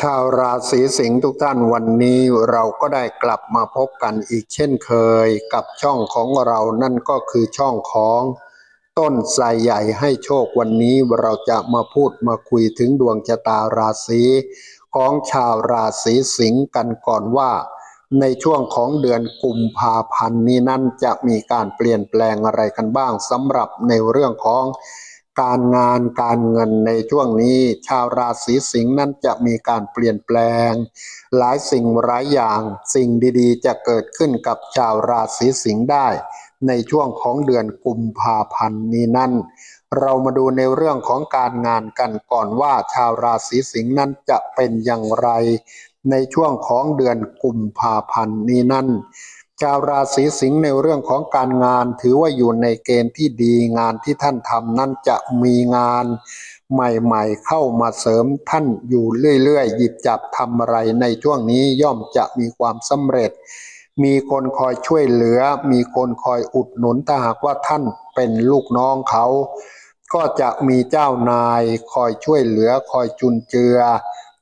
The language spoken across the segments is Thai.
ชาวราศีสิงห์ทุกท่านวันนี้เราก็ได้กลับมาพบกันอีกเช่นเคยกับช่องของเรานั่นก็คือช่องของต้นไทรใหญ่ให้โชควันนี้เราจะมาพูดมาคุยถึงดวงชะตาราศีของชาวราศีสิงห์กันก่อนว่า ในช่วงของเดือนกุมภาพันธ์นี้นั้นจะมีการเปลี่ยนแปลงอะไรกันบ้างสำหรับในเรื่องของ การงานการเงินในช่วงนี้ ชาวราศีสิงห์นั้นจะมีการเปลี่ยนแปลง หลายสิ่งหลายอย่างสิ่งดีๆ จะเกิดขึ้นกับชาวราศีสิงห์ได้ ในช่วงของเดือนกุมภาพันธ์นี้นั่นเรามาดูในเรื่องของการงานกันก่อนว่าชาวราศีสิงห์นั้นจะเป็นอย่างไร ในช่วงของเดือนกุมภาพันธ์นี้นั่น ชาวราศีสิงห์ในเรื่องของการงานถือว่าอยู่ในเกณฑ์ที่ดีงานที่ท่านทำนั้นจะมีงานใหม่ๆ เข้ามาเสริมท่านอยู่เรื่อยๆ หยิบจับทำอะไรในช่วงนี้ย่อมจะมีความสำเร็จ มีคนคอยช่วยเหลือ มีคนคอยอุดหนุนถ้าหากว่าท่านเป็นลูกน้องเขา ก็จะมีเจ้านายคอยช่วยเหลือคอยจุนเจือ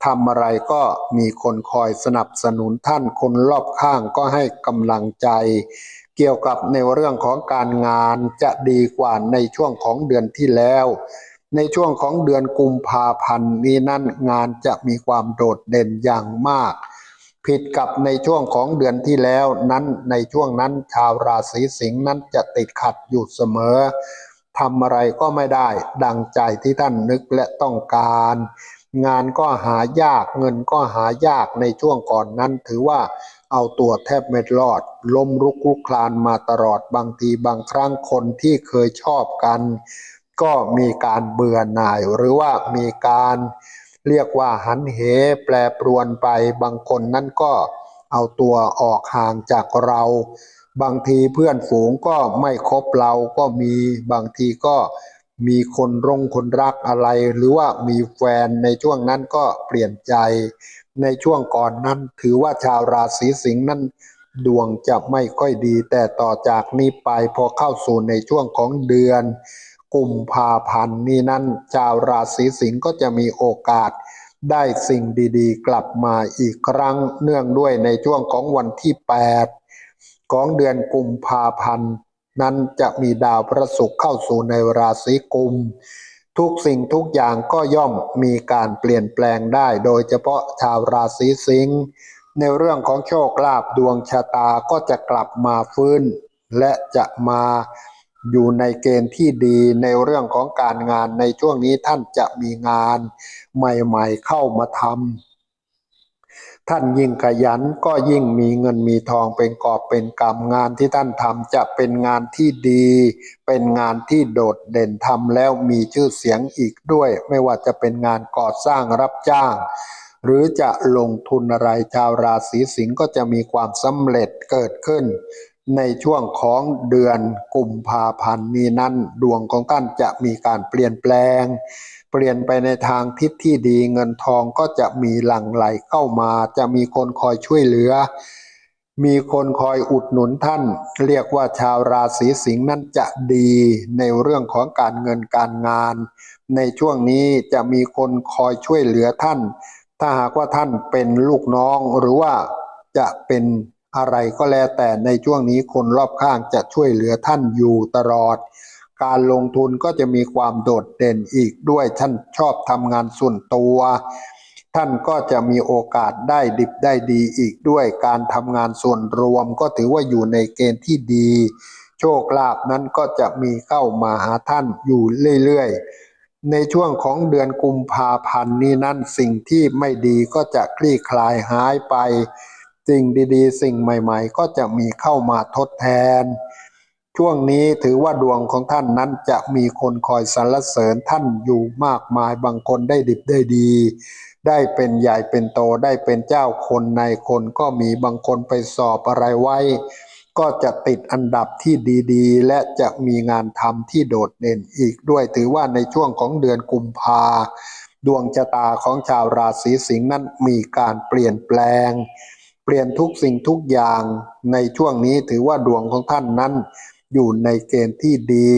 ทำอะไรก็มีคนคอยสนับสนุนท่านคนรอบข้างก็ให้กำลังใจ เกี่ยวกับในเรื่องของการงานจะดีกว่าในช่วงของเดือนที่แล้ว ในช่วงของเดือนกุมภาพันธ์นี้นั่นงานจะมีความโดดเด่นอย่างมาก ผิดกับในช่วงของเดือนที่แล้วนั้นในช่วงนั้นชาวราศีสิงห์นั้นจะติดขัดอยู่เสมอทำอะไรก็ไม่ได้ดังใจที่ท่านนึกและต้องการ งานก็หายากเงินก็หายากในช่วงก่อนนั้น ถือว่าเอาตัวแทบไม่รอด ล้มรุกลุกคลานมาตลอดบางทีบางครั้งคนที่เคยชอบกัน ก็มีการเบื่อหน่ายหรือว่ามีการเรียกว่าหันเหแปรปรวนไปบางคนนั่นก็เอาตัวออกห่างจากเรา บางทีเพื่อนฝูงก็ไม่คบเราก็มีบางทีก็ มีคนรงคนรักอะไร หรือว่ามีแฟนในช่วงนั้นก็เปลี่ยนใจ ในช่วงก่อนนั้น ถือว่าชาวราศีสิงห์นั้น ดวงจะไม่ค่อยดี แต่ต่อจากนี้ไปพอเข้าสู่ในช่วงของเดือนกุมภาพันธ์นี้นั้น ชาวราศีสิงห์ก็จะมีโอกาสได้สิ่งดีๆ กลับมาอีกครั้งเนื่องด้วยในช่วงของวันที่ 8 ของเดือนกุมภาพันธ์ นั้นจะมีดาวพระศุกร์เข้าสู่ในราศีกุม ทุกสิ่งทุกอย่างก็ย่อมมีการเปลี่ยนแปลงได้ โดยเฉพาะชาวราศีสิงห์ในเรื่องของโชคลาภดวงชะตาก็จะกลับมาฟื้น และจะมาอยู่ในเกณฑ์ที่ดีในเรื่องของการงานในช่วงนี้ท่านจะมีงานใหม่ๆเข้ามาทำ ท่านยิ่งขยันก็ยิ่งมีเงินมีทองเป็นกอบเป็นกรรมงานที่ท่านทำจะเป็นงานที่ดี เป็นงานที่โดดเด่นทำแล้วมีชื่อเสียงอีกด้วย ไม่ว่าจะเป็นงานก่อสร้างรับจ้าง หรือจะลงทุนอะไรชาวราศีสิงห์ก็จะมีความสำเร็จเกิดขึ้น ในช่วงของเดือนกุมภาพันธ์นี้นั้นดวงของท่านจะมีการเปลี่ยนแปลง เปลี่ยนไปในทางทิศที่ดีเงินทองก็จะมีหลั่งไหลเข้ามา จะมีคนคอยช่วยเหลือ มีคนคอยอุดหนุนท่าน เรียกว่าชาวราศีสิงห์นั้นจะดีในเรื่องของการเงินการงาน ในช่วงนี้จะมีคนคอยช่วยเหลือท่าน ถ้าหากว่าท่านเป็นลูกน้องหรือว่าจะเป็น อะไรก็แล้วแต่ในช่วงนี้คนรอบข้างจะช่วยเหลือท่านอยู่ตลอด การลงทุนก็จะมีความโดดเด่นอีกด้วยท่านชอบทำงานส่วนตัว ท่านก็จะมีโอกาสได้ดิบได้ดีอีกด้วย การทำงานส่วนรวมก็ถือว่าอยู่ในเกณฑ์ที่ดี โชคลาภนั้นก็จะมีเข้ามาหาท่านอยู่เรื่อยๆ ในช่วงของเดือนกุมภาพันธ์นี้นั้นสิ่งที่ไม่ดีก็จะคลี่คลายหายไป สิ่งดีๆ สิ่งใหม่ ๆ ก็จะมีเข้ามาทดแทน ช่วงนี้ถือว่าดวงของท่านนั้นจะมีคนคอยสรรเสริญท่านอยู่มากมายบางคนได้ดิบได้ดี ได้เป็นใหญ่เป็นโตได้เป็นเจ้าคนในคนก็มีบางคนไปสอบอะไรไว้ ก็จะติดอันดับที่ดีๆ และจะมีงานทำที่โดดเด่นอีกด้วยถือว่าในช่วงของเดือนกุมภาดวงชะตาของชาวราศีสิงห์นั้นมีการเปลี่ยนแปลง เปลี่ยนทุกสิ่งทุกอย่างในช่วงนี้ถือว่าดวงของท่านนั้น อยู่ในเกณฑ์ที่ดี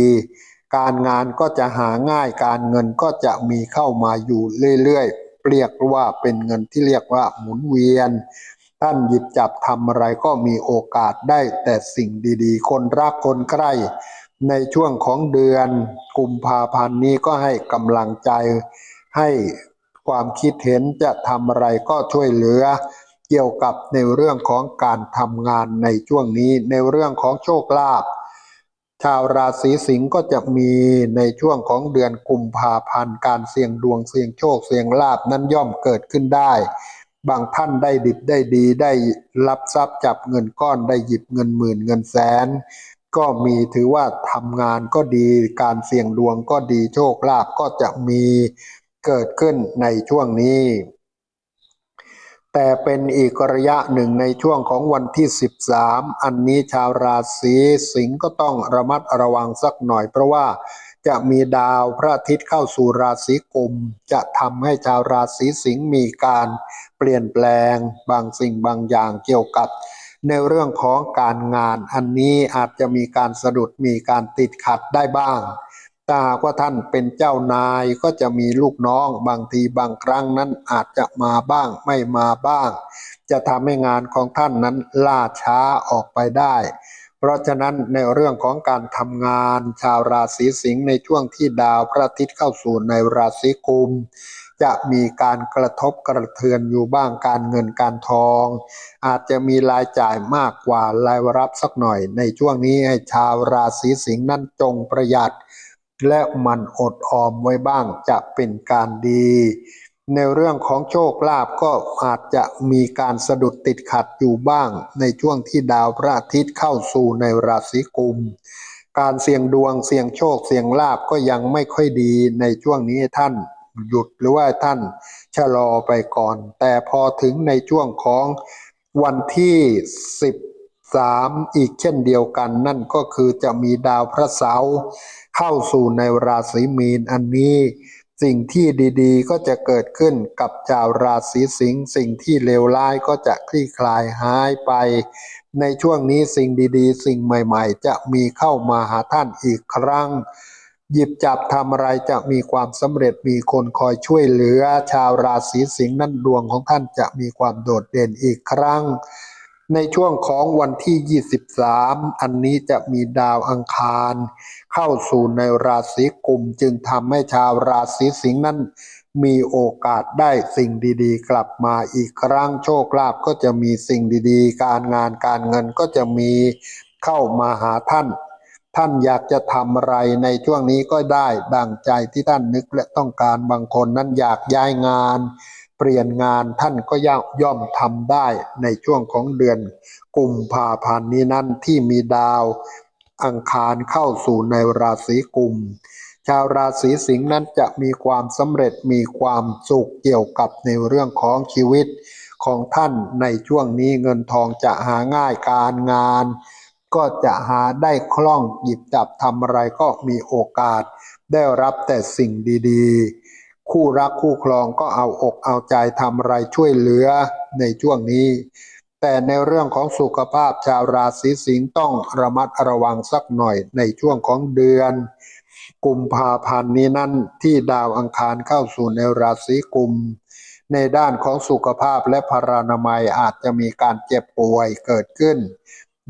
การงานก็จะหาง่ายการเงินก็จะมีเข้ามาอยู่เรื่อยๆเรียกว่าเป็นเงินที่เรียกว่าหมุนเวียน ท่านหยิบจับทำอะไรก็มีโอกาสได้แต่สิ่งดีๆ คนรักคนใกล้ในช่วงของเดือนกุมภาพันธ์นี้ก็ให้กำลังใจให้ความคิดเห็นจะทำอะไรก็ช่วยเหลือ เกี่ยวกับในเรื่องของการทำงานในช่วงนี้ ในเรื่องของโชคลาภชาวราศีสิงห์ก็จะมีในช่วงของเดือนกุมภาพันธ์การเสี่ยงดวงเสี่ยงโชคเสี่ยงลาภนั้นย่อมเกิดขึ้นได้ บางท่านได้ดิบได้ดีได้รับทรัพย์จับเงินก้อนได้หยิบเงินหมื่นเงินแสน ก็มีถือว่าทำงานก็ดีการเสี่ยงดวงก็ดีโชคลาภก็จะมีเกิดขึ้นในช่วงนี้ แต่เป็นอีกระยะหนึ่งในช่วงของวันที่ 13 อันนี้ชาวราศีสิงห์ก็ต้องระมัดระวังสักหน่อย เพราะว่าจะมีดาวพระอาทิตย์เข้าสู่ราศีกุม จะทำให้ชาวราศีสิงห์มีการเปลี่ยนแปลงบางสิ่งบางอย่างเกี่ยวกับ ในเรื่องของการงาน อันนี้อาจจะมีการสะดุดมีการติดขัดได้บ้าง ถ้าหากว่าท่านเป็นเจ้านายก็จะมีลูกน้องบางทีบางครั้งนั้นอาจจะมาบ้างไม่มาบ้าง จะทำให้งานของท่านนั้นล่าช้าออกไปได้ เพราะฉะนั้นในเรื่องของการทำงาน ชาวราศีสิงห์ในช่วงที่ดาวพระอาทิตย์เข้าสู่ในราศีกุมจะมีการกระทบกระเทือนอยู่บ้างการเงินการทอง อาจจะมีรายจ่ายมากกว่ารายรับสักหน่อย ในช่วงนี้ให้ชาวราศีสิงห์นั้นจงประหยัด และมันอดออมไว้บ้างจะเป็นการดี ในเรื่องของโชคลาภก็อาจจะมีการสะดุดติดขัดอยู่บ้าง ในช่วงที่ดาวพระอาทิตย์เข้าสู่ในราศีกุม การเสี่ยงดวงเสี่ยงโชคเสี่ยงลาภก็ยังไม่ค่อยดีในช่วงนี้ท่านหยุดหรือว่าท่านชะลอไปก่อน แต่พอถึงในช่วงของวันที่13อีกเช่นเดียวกันนั่นก็คือจะมีดาวพระเสาร์ เข้าสู่ในราศีมีนอันนี้ สิ่งที่ดีๆ ก็จะเกิดขึ้นกับชาวราศีสิงห์สิ่งที่เลวร้ายก็จะคลี่คลายหายไป ในช่วงนี้สิ่งดีๆ สิ่งใหม่ๆ จะมีเข้ามาหาท่านอีกครั้งหยิบจับทำอะไรจะมีความสำเร็จมีคนคอยช่วยเหลือ ชาวราศีสิงห์นั้นดวงของท่านจะมีความโดดเด่นอีกครั้ง ในช่วงของวันที่ 23 อันนี้จะมีดาวอังคาร เข้าสู่ในราศีกุมจึงทำให้ชาวราศีสิงห์นั้นมีโอกาสได้สิ่งดีๆ กลับมาอีกครั้งโชคลาภก็จะมีสิ่งดีๆ การงานการเงินก็จะมีเข้ามาหาท่าน ท่านอยากจะทำอะไรในช่วงนี้ก็ได้ดังใจที่ท่านนึกและต้องการบางคนนั้นอยากย้ายงาน เปลี่ยนงานท่านก็ย่อมย่อมทำได้ในช่วงของเดือนกุมภาพันธ์นี้นั้นที่มีดาวอังคารเข้าสู่ในราศีกุม ชาวราศีสิงห์นั้นจะมีความสำเร็จมีความสุขเกี่ยวกับในเรื่องของชีวิตของท่านในช่วงนี้เงินทองจะหาง่ายการงาน ก็จะหาได้คล่องหยิบจับทำอะไรก็มีโอกาส ได้รับแต่สิ่งดีๆ คู่รักคู่ครองก็เอาอกเอาใจทำอะไรช่วยเหลือในช่วงนี้ แต่ในเรื่องของสุขภาพชาวราศีสิงห์ต้องระมัดระวังสักหน่อยในช่วงของเดือน กุมภาพันธ์นี้นั่นที่ดาวอังคารเข้าสู่ในราศีกุม ในด้านของสุขภาพและพรานามัยอาจจะมีการเจ็บป่วยเกิดขึ้น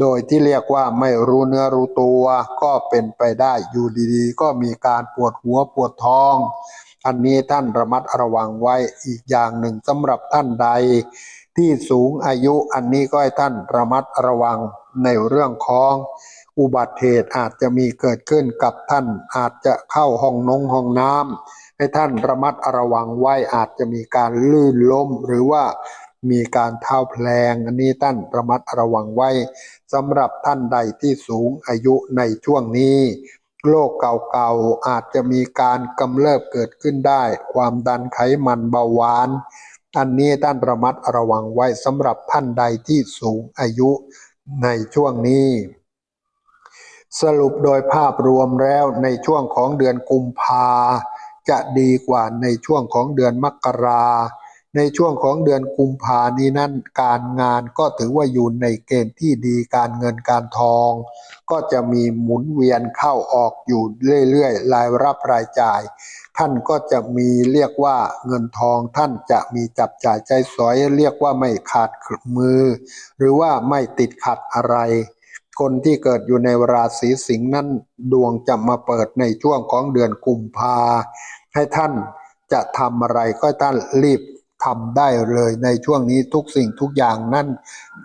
โดยที่เรียกว่าไม่รู้เนื้อรู้ตัวก็เป็นไปได้อยู่ดีๆ ก็มีการปวดหัวปวดท้อง อันนี้ท่านระมัดระวังไว้อีกอย่างหนึ่งสำหรับท่านใด ที่สูงอายุอันนี้ก็ให้ท่านระมัดระวังในเรื่องของอุบัติเหตุอาจจะมีเกิดขึ้นกับท่านอาจจะเข้าห้องนงห้องน้ำให้ท่านระมัดระวังไว้อาจจะมีการลื่นล้มหรือว่ามีการเท้าแพลงอันนี้ท่านระมัดระวังไว้สำหรับท่านใดที่สูงอายุในช่วงนี้ โรคเก่าๆ อาจจะมีการกำเริบเกิดขึ้นได้ ความดันไขมันเบาหวาน อันนี้ท่านระมัดระวังไว้สำหรับท่านใดที่สูงอายุในช่วงนี้ สรุปโดยภาพรวมแล้วในช่วงของเดือนกุมภาจะดีกว่าในช่วงของเดือนมกรา ในช่วงของเดือนกุมภานี้นั่นการงานก็ถือว่าอยู่ในเกณฑ์ที่ดีการเงินการทอง ก็จะมีหมุนเวียนเข้าออกอยู่เรื่อยๆรายรับรายจ่าย ท่านก็จะมีเรียกว่าเงินทองท่านจะมีจับจ่ายใจสอยเรียกว่าไม่ขาดมือ หรือว่าไม่ติดขัดอะไร คนที่เกิดอยู่ในราศีสิงห์นั้นดวงจะมาเปิดในช่วงของเดือนกุมภาให้ท่านจะทำอะไรก็ท่านรีบ ทำได้เลยในช่วงนี้ทุกสิ่งทุกอย่างนั้น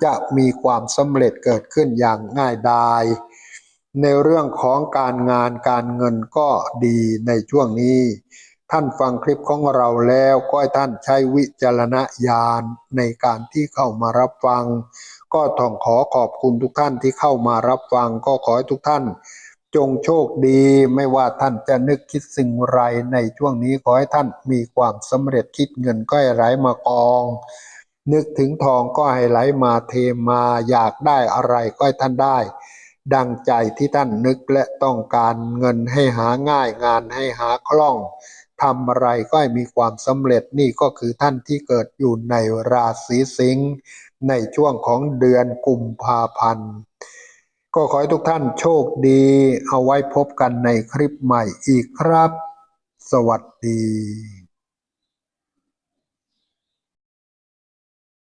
จะมีความสำเร็จเกิดขึ้นอย่างง่ายดายในเรื่องของการงานการเงินก็ดีในช่วงนี้ ท่านฟังคลิปของเราแล้วก็ให้ท่านใช้วิจารณญาณในการที่เข้ามารับฟัง ก็ต้องขอขอบคุณทุกท่านที่เข้ามารับฟัง ก็ขอให้ทุกท่าน จงโชคดีไม่ว่าท่านจะนึกคิดสิ่งไรในช่วงนี้ขอให้ท่านมีความสำเร็จคิดเงินก็ให้ไหลมากอง นึกถึงทองก็ให้ไหลมาเทมาอยากได้อะไรก็ให้ท่านได้ ดังใจที่ท่านนึกและต้องการเงินให้หาง่ายงานให้หาคล่องทำอะไรก็ให้มีความสำเร็จนี่ก็คือท่านที่เกิดอยู่ในราศีสิงห์ในช่วงของเดือนกุมภาพันธ์ ก็ขอให้ทุกท่านโชคดี เอาไว้พบกันในคลิปใหม่อีกครับ สวัสดี